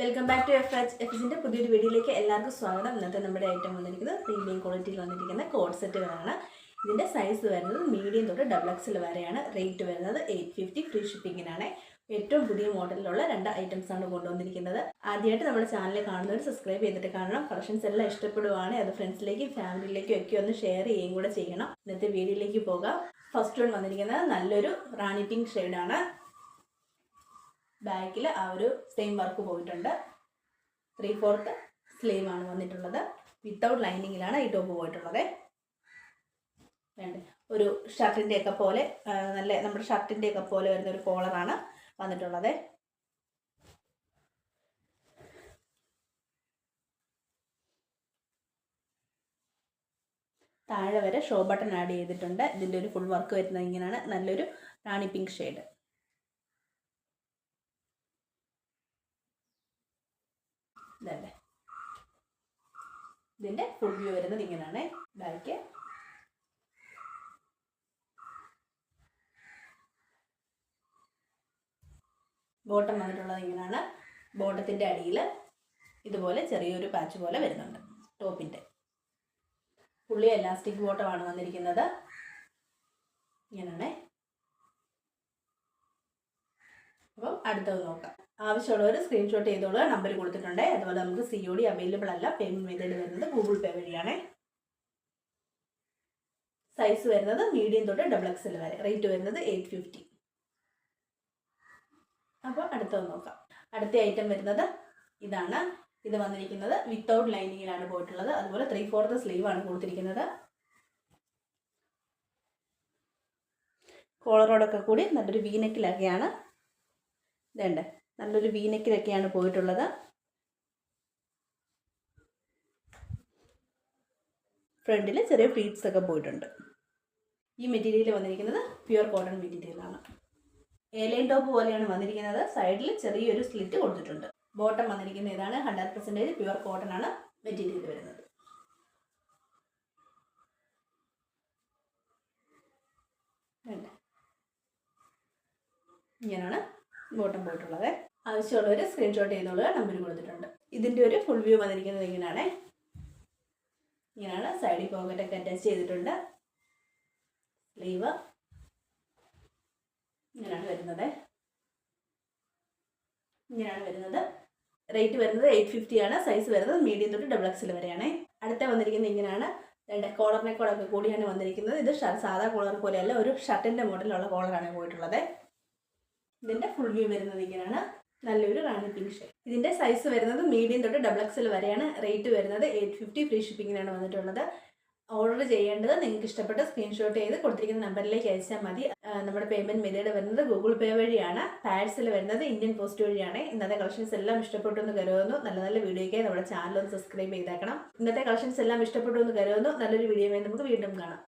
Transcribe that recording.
Welcome back to F H എഫിന്റെ പുതിയൊരു വീഡിയോയിലേക്ക് എല്ലാവർക്കും സ്വാഗതം. ഇന്നത്തെ നമ്മുടെ ഐറ്റം വന്നിരിക്കുന്നത് പ്രീമിയം ക്വാളിറ്റിയിൽ വന്നിരിക്കുന്ന കോഡ് സെറ്റുകളാണ് ഇതിന്റെ സൈസ് വരുന്നത് മീഡിയം തൊട്ട് ഡബിൾ എക്സിൽ വരെയാണ്. റേറ്റ് വരുന്നത് എയ്റ്റ് ഫിഫ്റ്റി ഫ്രീ ഷിപ്പിങ്ങിനാണ് ഏറ്റവും പുതിയ മോഡലിലുള്ള രണ്ട് ഐറ്റംസ് ആണ് കൊണ്ടുവന്നിരിക്കുന്നത്. ആദ്യമായിട്ട് നമ്മുടെ ചാനൽ കാണുന്നവർ സബ്സ്ക്രൈബ് ചെയ്തിട്ട് കാണണം. കളക്ഷൻസ് എല്ലാം ഇഷ്ടപ്പെടുവാണെങ്കിൽ അത് ഫ്രണ്ട്സിലേക്കും ഫാമിലിയിലേക്കും ഒക്കെ ഒന്ന് ഷെയർ ചെയ്യുകയും കൂടെ ചെയ്യണം. ഇന്നത്തെ വീഡിയോയിലേക്ക് പോകാം. ഫസ്റ്റ് വൺ വന്നിരിക്കുന്നത് നല്ലൊരു റാണി പിങ്ക് ഷെയ്ഡാണ് ബാക്കിൽ ആ ഒരു സെയിം വർക്ക് പോയിട്ടുണ്ട്. ത്രീ ഫോർത്ത് സ്ലീവ് ആണ് വന്നിട്ടുള്ളത്. വിത്തൗട്ട് ലൈനിങ്ങിലാണ് ഈ ടോപ്പ് പോയിട്ടുള്ളത്. വേണ്ടേ ഒരു ഷർട്ടിന്റെ ഒക്കെ പോലെ നല്ല നമ്മുടെ ഷർട്ടിന്റെ ഒക്കെ പോലെ വരുന്ന ഒരു കോളറാണ് വന്നിട്ടുള്ളത്. താഴെ വരെ ഷോ ബട്ടൺ ആഡ് ചെയ്തിട്ടുണ്ട്. ഇതിന്റെ ഒരു ഫുൾ വർക്ക് വരുന്നത് ഇങ്ങനെയാണ്. നല്ലൊരു റാണി പിങ്ക് ഷെയ്ഡ് ഇതല്ലേ? ഇതിന്റെ ഫുൾ വ്യൂ വരുന്നത് ഇങ്ങനെയാണ് ബാക്ക് ബോട്ടം വന്നിട്ടുള്ളത് ഇങ്ങനെയാണ് ബോട്ടത്തിന്റെ അടിയിൽ ഇതുപോലെ ചെറിയൊരു പാച്ച് പോലെ വരുന്നുണ്ട് ടോപ്പിന്റെ പുള്ളി എലാസ്റ്റിക് ബോട്ടമാണ് വന്നിരിക്കുന്നത്. ഇങ്ങനെയാണേ അപ്പം അടുത്തത് നോക്കാം. ആവശ്യമുള്ളവർ സ്ക്രീൻഷോട്ട് ചെയ്തോളുക നമ്പർ കൊടുത്തിട്ടുണ്ട്. അതുപോലെ നമുക്ക് സി ഒ ഡി അവൈലബിൾ അല്ല. പേയ്മെന്റ് മെത്തേഡ് വരുന്നത് ഗൂഗിൾ പേ വഴിയാണ്. സൈസ് വരുന്നത് മീഡിയം തൊട്ട് ഡബിൾ എക്സൽ വരെ. റേറ്റ് വരുന്നത് എയ്റ്റ് ഫിഫ്റ്റി അപ്പോൾ അടുത്തത് നോക്കാം. അടുത്ത ഐറ്റം വരുന്നത് ഇതാണ്. ഇത് വന്നിരിക്കുന്നത് വിത്തൗട്ട് ലൈനിങ്ങിലാണ് പോയിട്ടുള്ളത്. അതുപോലെ ത്രീ ഫോർത്ത് സ്ലീവ് ആണ് കൊടുത്തിരിക്കുന്നത്. കോളറോടൊക്കെ കൂടി നല്ലൊരു വീനക്കിലൊക്കെയാണ് ഇതേണ്ട? നല്ലൊരു വീനക്കിലൊക്കെയാണ് പോയിട്ടുള്ളത്. ഫ്രണ്ടിൽ ചെറിയ ഫ്രീറ്റ്സ് ഒക്കെ പോയിട്ടുണ്ട്. ഈ മെറ്റീരിയൽ വന്നിരിക്കുന്നത് പ്യുവർ കോട്ടൺ മെറ്റീരിയലാണ് ഏലൈൻ ടോപ്പ് പോലെയാണ് വന്നിരിക്കുന്നത്. സൈഡിൽ ചെറിയൊരു സ്ലിറ്റ് കൊടുത്തിട്ടുണ്ട്. ബോട്ടം വന്നിരിക്കുന്ന ഇതാണ്. ഹൺഡ്രഡ് പെർസെന്റേജ് പ്യുവർ കോട്ടൺ ആണ് മെറ്റീരിയൽ വരുന്നത്. ഇങ്ങനെയാണ് ബോട്ടം പോയിട്ടുള്ളത് ആവശ്യമുള്ളവർ സ്ക്രീൻഷോട്ട് ചെയ്തോളുക നമ്പർ കൊടുത്തിട്ടുണ്ട്. ഇതിന്റെ ഒരു ഫുൾ വ്യൂ വന്നിരിക്കുന്നത് ഇങ്ങനെയാണ് ഇങ്ങനെയാണ് സൈഡിൽ പോക്കറ്റൊക്കെ അറ്റാച്ച് ചെയ്തിട്ടുണ്ട്. സ്ലീവ് ഇങ്ങനെയാണ് വരുന്നത്. ഇങ്ങനെയാണ് വരുന്നത്. റേറ്റ് വരുന്നത് എയ്റ്റ് ഫിഫ്റ്റി ആണ്. സൈസ് വരുന്നത് മീഡിയം തൊട്ട് ഡബിൾ എക്സിൽ വരെയാണ്. അടുത്ത വന്നിരിക്കുന്നത് ഇങ്ങനെയാണ് രണ്ട് കോളറിനെ കോളൊക്കെ കൂടിയാണ് വന്നിരിക്കുന്നത്. ഇത് സാധാ കോളർ പോലെയല്ല ഒരു ഷർട്ടിന്റെ മോഡലുള്ള കോളറാണ് പോയിട്ടുള്ളത്. ഇതിന്റെ ഫുൾ വ്യൂ വരുന്നത് ഇങ്ങനെയാണ്. നല്ലൊരു റാണി പിങ്ക് ഷെയ്ഡ് ഇതിന്റെ സൈസ് വരുന്നത് മീഡിയം തൊട്ട് ഡബിൾ എക്സൽ വരെയാണ്. റേറ്റ് വരുന്നത് എയ്റ്റ് ഫിഫ്റ്റി ഫ്രീ ഷിപ്പിങ്ങിനാണ് വന്നിട്ടുള്ളത്. ഓർഡർ ചെയ്യേണ്ടത് നിങ്ങൾക്ക് ഇഷ്ടപ്പെട്ട സ്ക്രീൻഷോട്ട് ചെയ്ത് കൊടുത്തിരിക്കുന്ന നമ്പറിലേക്ക് അയച്ചാൽ മതി. നമ്മുടെ പേയ്മെന്റ് മെത്തേഡ് വരുന്നത് ഗൂഗിൾ പേ വഴിയാണ്. പാഴ്സൽ വരുന്നത് ഇന്ത്യൻ പോസ്റ്റ് വഴിയാണ്. ഇന്നത്തെ കളക്ഷൻസ് എല്ലാം ഇഷ്ടപ്പെട്ടു എന്ന് കരുതുന്നു. നല്ല നല്ല വീഡിയോയ്ക്ക് നമ്മുടെ ചാനൽ ഒന്ന് സബ്സ്ക്രൈബ് ചെയ്തേക്കണം. ഇന്നത്തെ കളക്ഷൻസ് എല്ലാം ഇഷ്ടപ്പെട്ടു എന്ന് കരുതുന്നു. നല്ലൊരു വീഡിയോ നമുക്ക് വീണ്ടും കാണാം.